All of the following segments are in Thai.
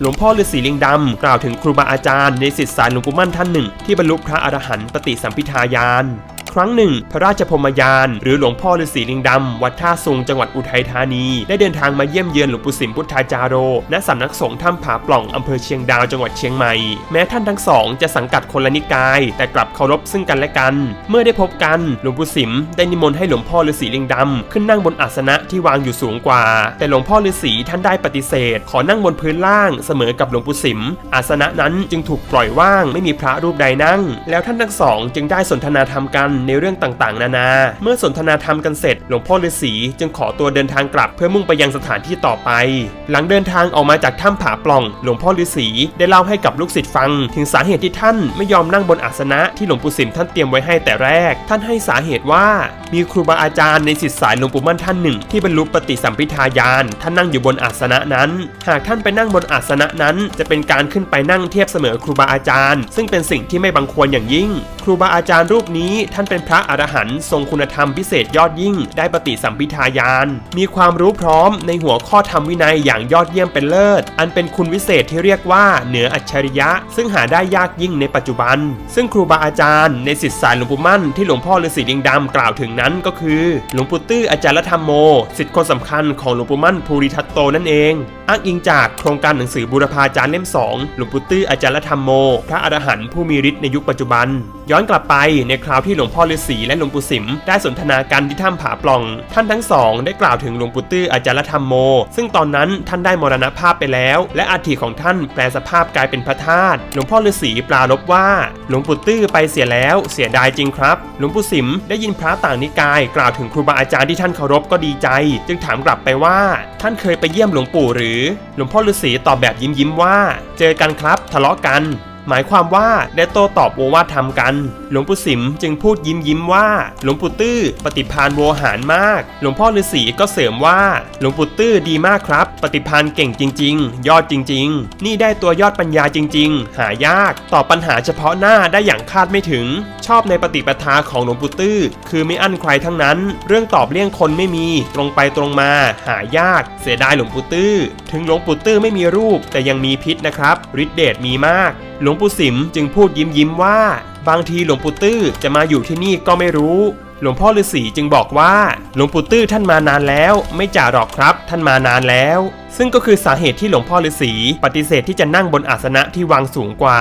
หลวงพ่อฤาษีลิงดำกล่าวถึงครูบาอาจารย์ในสิทธิสายหลวงปู่มั่นท่านหนึ่งที่บรรลุพระอรหันต์ปฏิสัมพิทายาน รั้งหนึ่ง พระราชพรมยาน หรือหลวงพ่อฤาษีลิงดำ วัดท่าซุงจังหวัดอุทัยธานี ได้เดินทางมาเยี่ยมเยือนหลวงปู่สิมพุทธาจาโร ณสำนักสงฆ์ถ้ำผาปล่องอำเภอเชียงดาวจังหวัดเชียงใหม่ แม้ท่านทั้งสองจะสังกัดคนละนิกาย แต่กลับเคารพซึ่งกันและกัน เมื่อได้พบกันหลวงปู่สิมได้นิมนต์ให้หลวงพ่อฤาษีลิงดำขึ้นนั่งบนอาสนะที่วางอยู่สูงกว่า แต่หลวงพ่อฤาษีท่านได้ปฏิเสธ ขอนั่งบนพื้นล่างเสมอกับหลวงปู่สิม อาสนะนั้นจึงถูกปล่อยว่างไม่มีพระรูปใดนั่ง แล้วท่านทั้งสอง จึงได้สนทนาธรรมกันในเรื่องต่างๆ นานา เมื่อสนทนาธรรมกันเสร็จ หลวงพ่อฤาษีจึงขอตัวเดินทางกลับเพื่อมุ่งไปยังสถานที่ต่อไป หลังเดินทางออกมาจากถ้ำผาปล่อง หลวงพ่อฤาษีได้เล่าให้กับลูกศิษย์ฟัง ถึงสาเหตุที่ท่านไม่ยอมนั่งบนอาสนะที่หลวงปู่สิมท่านเตรียมไว้ให้แต่แรก ท่านให้สาเหตุว่า มีครูบาอาจารย์ในศิษย์สายหลวงปู่มั่นท่านหนึ่ง ที่บรรลุปฏิสัมพิทายานท่านนั่งอยู่บนอาสนะนั้น หากท่านไปนั่งบนอาสนะนั้น จะเป็นการขึ้นไปนั่งเทียบเสมอครูบาอาจารย์ ซึ่งเป็นสิ่งที่ไม่บังควรอย่างยิ่ง ครูบาอาจารย์รูปนี้ท่านเป็นพระอรหันต์ทรงคุณธรรมพิเศษยอดยิ่ง ได้ปฏิสัมพิทายาน มีความรู้พร้อมในหัวข้อธรรมวินัยอย่างยอดเยี่ยมเป็นเลิศ อันเป็นคุณวิเศษที่เรียกว่าเหนืออัจฉริยะ ซึ่งหาได้ยากยิ่งในปัจจุบัน ซึ่งครูบาอาจารย์ในศิษย์สายหลวงปู่มั่นที่หลวงพ่อฤาษีลิงดำกล่าวถึงนั้นก็คือหลวงปู่ตื้ออาจารย์ธรรมโมศิษย์คนสำคัญของหลวงปู่มั่นภูริทัตโตนั่นเอง อ้างอิงจากโครงการหนังสือบูรพาจารย์เล่ม2หลวงปู่ตื้ออาจารย์ธรรมโม พระอรหันต์ผู้มีฤทธิ์ในยุคปัจจุบัน ย้อนกลับไปในคราวที่หลวงพ่อฤาษีและหลวงปู่สิมได้สนทนากันที่ถ้ำผาปล่อง ท่านทั้งสองได้กล่าวถึงหลวงปู่ตื้ออาจารย์ธรรมโม ซึ่งตอนนั้นท่านได้มรณภาพไปแล้ว และอาถิของท่านแปลสภาพกลายเป็นพระธาตุหลวงพ่อฤาษีปรารบว่า หลวงปู่ตื้อไปเสียแล้วเสียดายจริงครับ หลวงปู่สิมได้ยินพระต่างนิกาย กล่าวถึงครูบาอาจารย์ที่ท่านเคารพก็ดีใจ จึงถามกลับไปว่า ท่านเคยไปเยี่ยมหลวงปู่หรือ หลวงพ่อฤาษีตอบแบบยิ้มยิ้มๆว่า เจอกันครับ ทะเลาะกัน หมายความว่าได้โต้ตอบโอวาทธรรมกัน หลวงปู่สิมจึงพูดยิ้มยิ้มว่า หลวงปู่ตื้อปฏิพานโวหารมาก หลวงพ่อฤาษีก็เสริมว่า หลวงปู่ตื้อดีมากครับ ปฏิพานเก่งจริง ๆ ยอดจริง ๆ นี่ได้ตัวยอดปัญญาจริง ๆ หายาก ตอบปัญหาเฉพาะหน้าได้อย่างคาดไม่ถึง ชอบในปฏิปทาของหลวงปู่ตื้อคือไม่อั้นใครทั้งนั้น เรื่องตอบเลี่ยงคนไม่มี ตรงไปตรงมา หายาก เสียดายหลวงปู่ตื้อ ถึงหลวงปู่ตื้อไม่มีรูปแต่ยังมีพิษนะครับฤทธิเดชมีมาก หลวงปู่สิมจึงพูดยิ้มยิ้มว่า บางทีหลวงปู่ตื้อจะมาอยู่ที่นี่ก็ไม่รู้ หลวงพ่อฤาษีจึงบอกว่า หลวงปู่ตื้อท่านมานานแล้ว ไม่จ่าหรอกครับ ท่านมานานแล้วซึ่งก็คือสาเหตุที่หลวงพ่อฤาษีปฏิเสธที่จะนั่งบนอาสนะที่วางสูงกว่า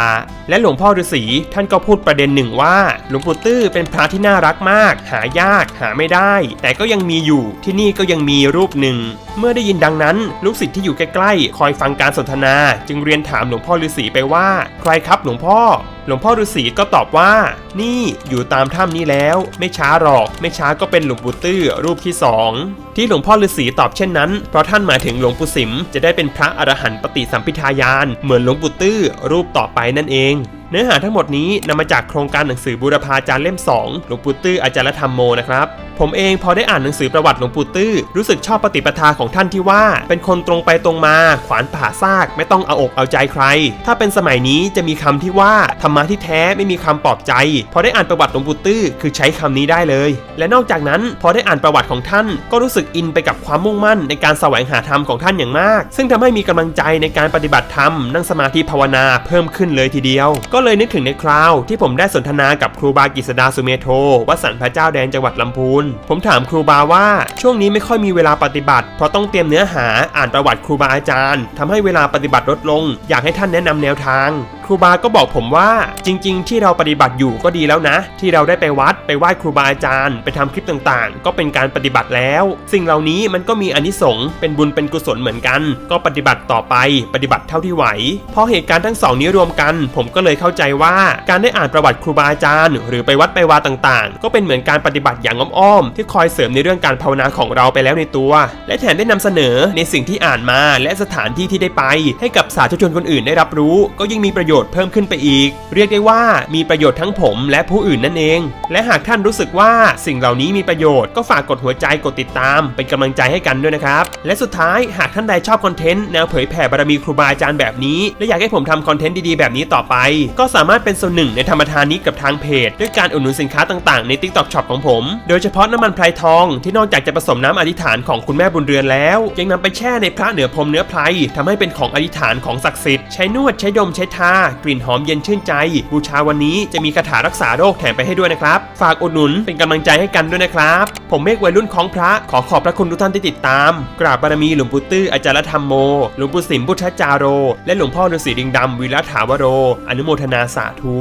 และหลวงพ่อฤาษีท่านก็พูดประเด็นหนึ่งว่า หลวงปู่ตื้อเป็นพระที่น่ารักมาก หายากหาไม่ได้ แต่ก็ยังมีอยู่ที่นี่ก็ยังมีรูปหนึ่ง เมื่อได้ยินดังนั้น ลูกศิษย์ที่อยู่ใกล้ๆ คอยฟังการสนทนา จึงเรียนถามหลวงพ่อฤาษีไปว่า ใครครับหลวงพ่อหลวงพ่อฤาษีก็ตอบว่า นี่อยู่ตามถ้ำนี้แล้ว ไม่ช้าหรอก ไม่ช้าก็เป็นหลวงปู่ตื้อรูปที่สอง ที่หลวงพ่อฤาษีตอบเช่นนั้น เพราะท่านหมายถึงหลวงปู่สิม จะได้เป็นพระอรหันต์ปฏิสัมพิทายาน เหมือนหลวงปู่ตื้อรูปต่อไปนั่นเองเนื้อหาทั้งหมดนี้นำมาจากโครงการหนังสือบูรพาจารย์เล่ม 2 หลวงปู่ตื้ออาจารย์ธรรมโมนะครับ ผมเองพอได้อ่านหนังสือประวัติหลวงปู่ตื้อรู้สึกชอบปฏิปทาของท่านที่ว่า เป็นคนตรงไปตรงมา ขวานผ่าซาก ไม่ต้องเอาอกเอาใจใคร ถ้าเป็นสมัยนี้จะมีคำที่ว่าธรรมะที่แท้ไม่มีคำปลอบใจ พอได้อ่านประวัติหลวงปู่ตื้อคือใช้คำนี้ได้เลย และนอกจากนั้นพอได้อ่านประวัติของท่าน ก็รู้สึกอินไปกับความมุ่งมั่นในการแสวงหาธรรมของท่านอย่างมาก ซึ่งทำให้มีกำลังใจในการปฏิบัติธรรมนั่งสมาธิภาวนาเพิ่มขึ้นเลยทีเดียว ก็เลยนึกถึงในคราว ที่ผมได้สนทนากับครูบากิษดาสุเมโทวัดสันพระเจ้าแดนจังหวัดลำพูนผมถามครูบาว่า ช่วงนี้ไม่ค่อยมีเวลาปฏิบัติ เพราะต้องเตรียมเนื้อหาอ่านประวัติครูบาอาจารย์ทำให้เวลาปฏิบัติลดลง อยากให้ท่านแนะนำแนวทาง ครูบาก็บอกผมว่า จริง ๆ ที่เราปฏิบัติอยู่ก็ดีแล้วนะ ที่เราได้ไปวัดไปไหว้ครูบาอาจารย์ ไปทำคลิปต่างๆ ก็เป็นการปฏิบัติแล้ว สิ่งเหล่านี้มันก็มีอนิสงส์เป็นบุญเป็นกุศลเหมือนกัน ก็ปฏิบัติต่อไป ปฏิบัติเท่าที่ไหวพราะเหตุการณ์ทั้งสองนี้รวมกัน ผมก็เลยเข้าใจว่าการได้อ่านประวัติครูบาอาจารย์ หรือไปวัดไปวาต่างๆ ก็เป็นเหมือนการปฏิบัติอย่างอ้อมๆที่คอยเสริมในเรื่องการภาวนาของเราไปแล้วในตัว และแถมได้นำเสนอในสิ่งที่อ่านมาและสถานที่ที่ได้ไป ให้กับสาธุชนคนอื่นได้รับรู้ ก็ยิ่งมีประโยชน์เพิ่มขึ้นไปอีก เรียกได้ว่ามีประโยชน์ทั้งผมและผู้อื่นนั่นเอง และหากท่านรู้สึกว่าสิ่งเหล่านี้มีประโยชน์ก็ฝากกดหัวใจกดติดตาม เป็นกำลังใจให้กันด้วยนะครับ และสุดท้ายหากท่านใดชอบคอนเทนต์แนวเผยแผ่บารมีครูบาอาจารย์แบบนี้ และอยากให้ผมทำคอนเทนต์ดีๆแบบนี้ต่อไป ก็สามารถเป็นส่วนหนึ่งในธรรมทานนี้กับทางเพจ ด้วยการอุดหนุนสินค้าต่างๆใน TikTok Shop ของผม โดยเฉพาะน้ำมันไพรทองที่นอกจากจะผสมน้ำอธิษฐานของคุณแม่บุญเรือนแล้ว ยังนำไปแช่ในพระเหนือพรมเนื้อไพรทำให้เป็นของอธิษฐานของศักดิ์สิทธิ์ใช้นวดใช้ดมใช้ทากลิ่นหอมเย็นชื่นใจ บูชาวันนี้จะมีคาถารักษาโรคแถมไปให้ด้วยนะครับ ฝากอุดหนุนเป็นกำลังใจให้กันด้วยนะครับ ผมเมฆวัยรุ่นของพระขอขอบพระคุณทุกท่านที่ติดตาม กราบบารมีหลวงปู่ตื้ออาจารย์ธรรมโม หลวงปู่สิมพุทธจาโร และหลวงพ่อฤาษีดิงดำวีระถาวโร อนุโมทนาสาธุ